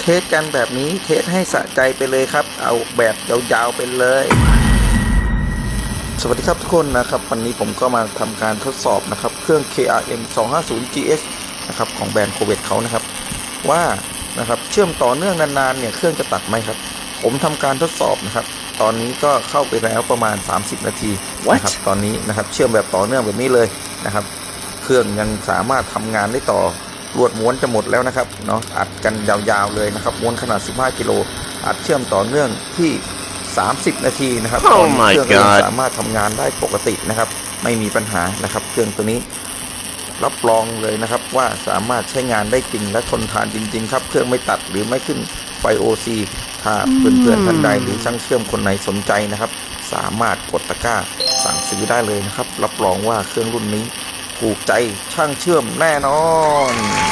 เทสกันแบบนี้เทสให้สะใจไปเลยครับ เอาแบบยาวๆไปเลย สวัสดีครับทุกคนนะครับวันนี้ผมก็มาทำการทดสอบนะครับเครื่อง KRM 250 GS นะครับของแบรนด์โคเวตเขานะครับ ว่านะครับเชื่อมต่อเนื่องนานๆเนี่ยเครื่องจะตัดไหมครับ ผมทำการทดสอบนะครับ ตอนนี้ก็เข้าไปแล้วประมาณ 30 นาทีนะครับตอนนี้นะครับเชื่อมแบบต่อเนื่องแบบนี้เลยนะครับ เครื่องยังสามารถทำงานได้ต่อ รวดม้วนจะหมดแล้วนะครับเนาะอัดกันยาวๆเลยนะครับม้วนขนาด 15 กิโลอัดเชื่อมต่อเนื่องที่ 30 นาทีนะครับ Oh ตอนนี้ my เครื่องก็ยัง God สามารถทำงานได้ปกตินะครับ ไม่มีปัญหานะครับ เครื่องตัวนี้รับรองเลยนะครับว่าสามารถใช้งานได้จริงและทนทานจริง ๆ ครับ เครื่องไม่ตัดหรือไม่ขึ้นไฟ OC ถ้าเพื่อนๆท่านใดหรือช่างเชื่อมคนไหนสนใจนะครับ สามารถกดตะกร้าสั่งซื้อได้เลยนะครับ รับรองว่าเครื่องรุ่นนี้ ถูกใจช่างเชื่อมแน่นอน